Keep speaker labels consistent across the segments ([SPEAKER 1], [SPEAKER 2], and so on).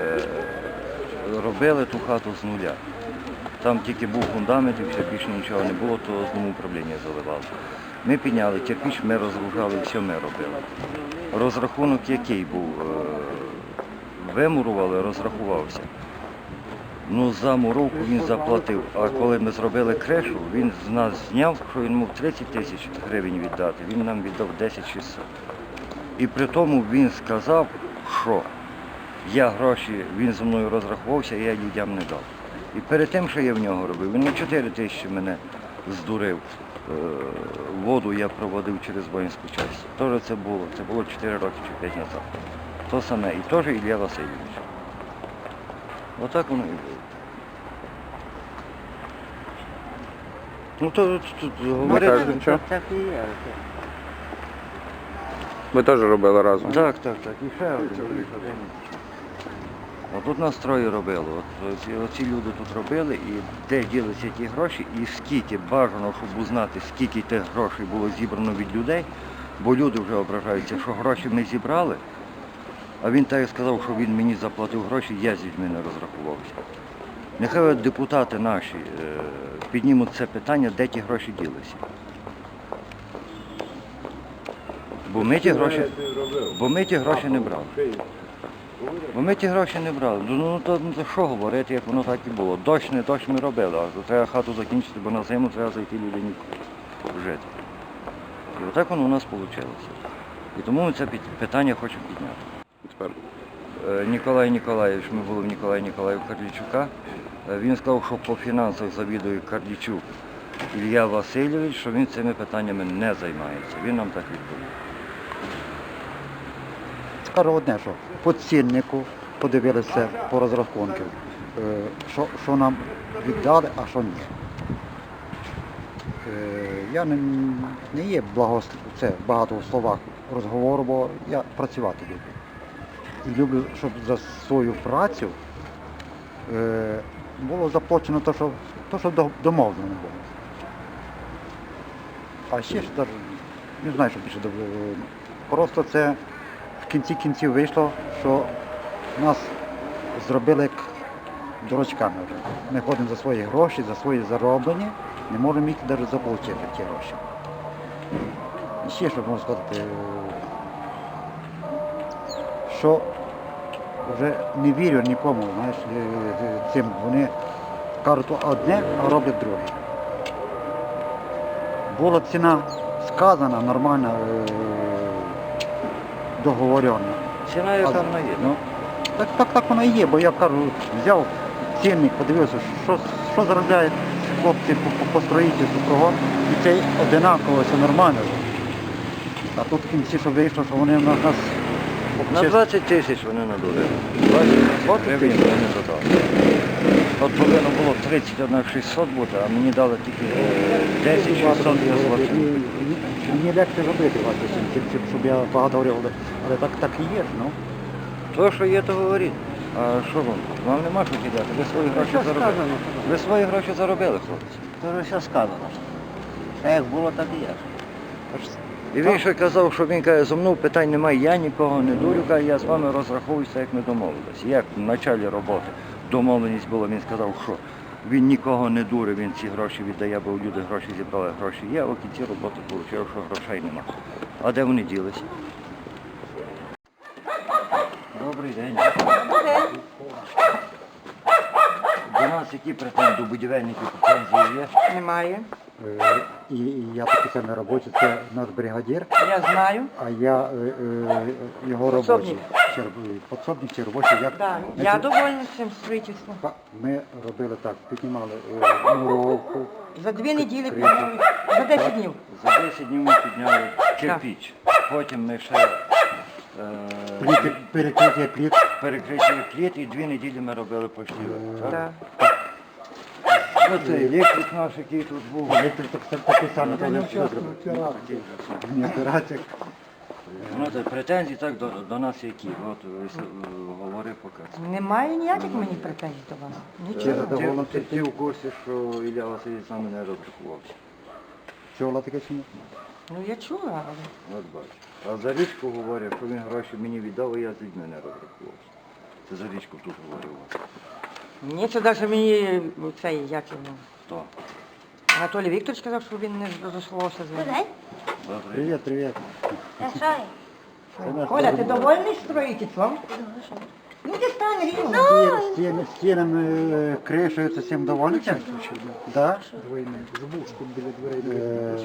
[SPEAKER 1] е, робили ту хату з нуля. Там тільки був фундамент і все, більше нічого не було, то з управління заливало. Ми підняли кирпіч, ми розгружали, все ми робили. Розрахунок який був, е, вимурували, розрахувався. Ну, за муровку він заплатив. А коли ми зробили крешу, він з нас зняв, що він мав 30 тисяч гривень віддати, він нам віддав 10 600. І при тому він сказав, що я гроші, він зі мною розрахувався, я людям не дав. І перед тим, що я в нього робив, він на 4 тисячі мене здурив. Е, Воду я проводив через воїнську часть. Теж це було. Це було 4 роки чи 5 назад. То саме. І теж Ілля Васильович. Отак воно і було. Ну то тут говорити.
[SPEAKER 2] кажете.
[SPEAKER 3] Так і є.
[SPEAKER 2] Ви теж робили разом?
[SPEAKER 1] Так, так, так. І ще один. Тут нас троє робили. От, оці, оці люди тут робили, і де ділися ті гроші, і скільки бажано, щоб узнати, скільки тих грошей було зібрано від людей, бо люди вже ображаються, що гроші ми зібрали, а він так і сказав, що він мені заплатив гроші, я з людьми не розрахувався. Нехай депутати наші е, піднімуть це питання, де ті гроші ділися. Бо ми ті гроші, бо ми ті гроші не брали. Бо ми ті гроші не брали. Ну, ну то, ну, то що говорити, як воно так і було. Дощ не дощ ми робили, а треба хату закінчити, бо на зиму треба зайти людині жити. І отак воно у нас вийшло. І тому ми це питання хочемо підняти.
[SPEAKER 2] Тепер.
[SPEAKER 1] Е, Ніколай Ніколаєвич, ми були в Ніколая Ніколаєв Карлічука. Е, Він сказав, що по фінансах завідує Карлічук Ілля Васильович, що він цими питаннями не займається. Він нам так відповів.
[SPEAKER 3] Скажу одне, що по ціннику подивилися по розрахунків, е, що, що нам віддали, а що ні. Е, Я не, не є благос... це багато в словах розговору, бо я працювати люблю. І люблю, щоб за свою працю е, було заплачено те, що, те, що домовлено було. А ще ж не знаю, що більше Просто це кінці кінців вийшло, що нас зробили дурачками. Ми ходимо за свої гроші, за свої зароблені, не можемо їх навіть заполучити ті гроші. І ще що можна сказати, е, що вже не вірю нікому, знаєш, е, е, цим вони кажуть одне, а роблять друге. Була ціна сказана, нормальна, договорена.
[SPEAKER 1] Ціна, яка вона є.
[SPEAKER 3] Ну, так, так, так воно і є, бо я кажу, взяв цінник, подивився, що, що заробляють хлопці по, по, по строїтельству кругом, і це одинаково, все нормально. А тут в кінці, що вийшло, що вони на нас
[SPEAKER 1] На 20 тисяч вони надурили. 20 гривень вони додали. От повинно було 31 600 бути, а мені дали тільки е, 10 600 я.
[SPEAKER 3] Мені- легше робити вас, щоб я багато говорив, але, так, так і є. Ну.
[SPEAKER 1] То, що є, то говоріть. А що вам? Вам нема що кидати. Ви свої гроші заробили. Ви свої гроші заробили, хлопці.
[SPEAKER 4] Вже все сказано. А як було, так і є.
[SPEAKER 1] І він ще казав, що він каже, зо мною питань немає, я нікого не дурю, каже, я з вами розраховуюся, як ми домовилися. Як в початку роботи домовленість була, він сказав, що він нікого не дури, він ці гроші віддає, бо люди гроші зібрали, гроші є, а в кінці роботи отримав, що грошей нема. А де вони ділися? Добрий день. До нас які претензії, до будівельників претензії є?
[SPEAKER 5] Немає.
[SPEAKER 3] І, і я такий самий робочий, це наш бригадір,
[SPEAKER 5] Я знаю.
[SPEAKER 3] а я е, е, його робочий. Чи роб- Подсобник чи робочий, як
[SPEAKER 5] Да.
[SPEAKER 3] Ми
[SPEAKER 5] Я довольна цим строїтельством.
[SPEAKER 3] Ми робили так, піднімали е, муровку,
[SPEAKER 5] За дві неділі підняли. За 10 днів.
[SPEAKER 1] За 10 днів ми підняли кирпіч. Потім ми ще е,
[SPEAKER 3] перекриття пліт.
[SPEAKER 1] перекриття пліт і дві неділі ми робили поштівок.
[SPEAKER 5] Да.
[SPEAKER 1] Оце електрик наш, який тут був.
[SPEAKER 3] Електрик так, так, такий самий теж все зробив. Ні, операція.
[SPEAKER 1] Ну, то претензії так до, до нас які. От ви говори поки.
[SPEAKER 5] Немає ніяких мені претензій до вас.
[SPEAKER 1] Чи
[SPEAKER 5] Нічого.
[SPEAKER 3] задоволений?
[SPEAKER 1] ти, ти в курсі, що Ілля Васильович саме не розрахувався?
[SPEAKER 3] Чула таке чи ні?
[SPEAKER 5] Ну я чула, але
[SPEAKER 1] От бачиш. А за річку говорять, що він гроші мені віддав, а я з людьми не розрахувався. ти за річку тут говорив.
[SPEAKER 5] Ні, це навіть мені цей, як його,
[SPEAKER 1] Хто?
[SPEAKER 5] Анатолій Вікторович сказав, що він не розійшлося з ним.
[SPEAKER 1] Добре.
[SPEAKER 3] Привіт, привіт. Це наш
[SPEAKER 5] Коля, ти довольний строїтельством? Ну, ти стань рівно.
[SPEAKER 3] Стін- стін- Стінами, е, кришею, це всім доволі? Да? Е,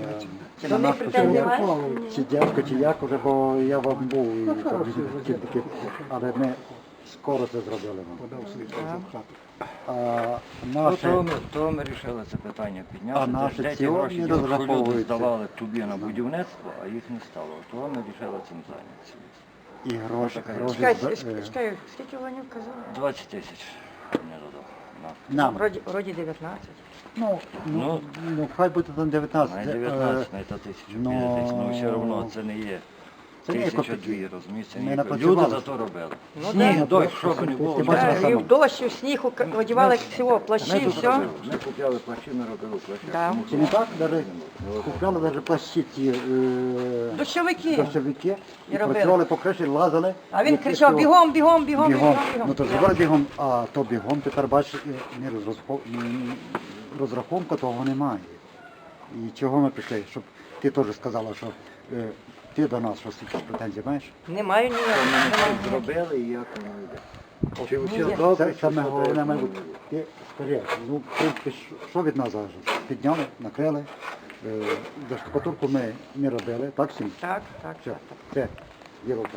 [SPEAKER 3] Чи
[SPEAKER 5] До
[SPEAKER 3] на
[SPEAKER 5] них
[SPEAKER 3] нас
[SPEAKER 5] претензій
[SPEAKER 3] почали- чи дядько, чи як уже, бо я вам був, і там тільки, але ми скоро це зробили. вам. А
[SPEAKER 1] Ну,
[SPEAKER 3] наше,
[SPEAKER 1] то, ми, то ми рішили це питання підняти.
[SPEAKER 3] А наші
[SPEAKER 1] де ті гроші
[SPEAKER 3] не?
[SPEAKER 1] Люди
[SPEAKER 3] розраховуються.
[SPEAKER 1] здавали тобі на будівництво, а їх не стало. То ми вирішили цим зайнятися.
[SPEAKER 3] і гроші, гроші
[SPEAKER 5] Чекай,
[SPEAKER 3] е,
[SPEAKER 5] чекай, скільки вони казали?
[SPEAKER 1] 20 тисяч мені додав. На.
[SPEAKER 3] нам.
[SPEAKER 5] Вроді, вроді 19.
[SPEAKER 3] Ну, ну,
[SPEAKER 1] Ну,
[SPEAKER 3] ну, хай буде там 19.
[SPEAKER 1] На
[SPEAKER 3] Це,
[SPEAKER 1] 19,
[SPEAKER 3] е,
[SPEAKER 1] та тисячу,
[SPEAKER 3] ну,
[SPEAKER 1] піде тисяч, ну все одно це не є.
[SPEAKER 3] Це не
[SPEAKER 1] Тисяча дві, розумієш, це. Люди за то робили.
[SPEAKER 5] Ну,
[SPEAKER 1] Сніг, дощ, що б не було.
[SPEAKER 3] Ти
[SPEAKER 1] ми.
[SPEAKER 5] Да, і в дощ, і в сніг ука- одягали всього, плащі,
[SPEAKER 1] Ми тут
[SPEAKER 5] все.
[SPEAKER 1] робили. Ми купляли плащі, ми робили плащі.
[SPEAKER 5] Да.
[SPEAKER 1] Тому
[SPEAKER 3] Чи не так? Даже купляли даже плащі ці е,
[SPEAKER 5] Дощовики.
[SPEAKER 3] дощовики і,
[SPEAKER 5] І робили.
[SPEAKER 3] працювали по криші, лазили.
[SPEAKER 5] А він
[SPEAKER 3] і
[SPEAKER 5] кричав бігом, бігом, бігом, бігом,
[SPEAKER 3] Бігом.
[SPEAKER 5] бігом.
[SPEAKER 3] Ну то зробили бігом, а то бігом тепер бачиш, і не розрахов... ні- розрахунку того немає. І чого ми прийшли? Щоб ти теж сказала, що е, ти до нас щось якісь претензії маєш?
[SPEAKER 5] Не маю ніяких.
[SPEAKER 1] Ми зробили і як воно йде. Чи все добре,
[SPEAKER 3] Це
[SPEAKER 1] чи
[SPEAKER 3] саме головне,
[SPEAKER 1] так,
[SPEAKER 3] мабуть. Ти скажи, ну, в принципі, що- що від нас залежить? Підняли, накрили, е, до штукатурку ми не робили, так всім?
[SPEAKER 5] Так, так,
[SPEAKER 3] Все,
[SPEAKER 5] так. так.
[SPEAKER 3] це є так.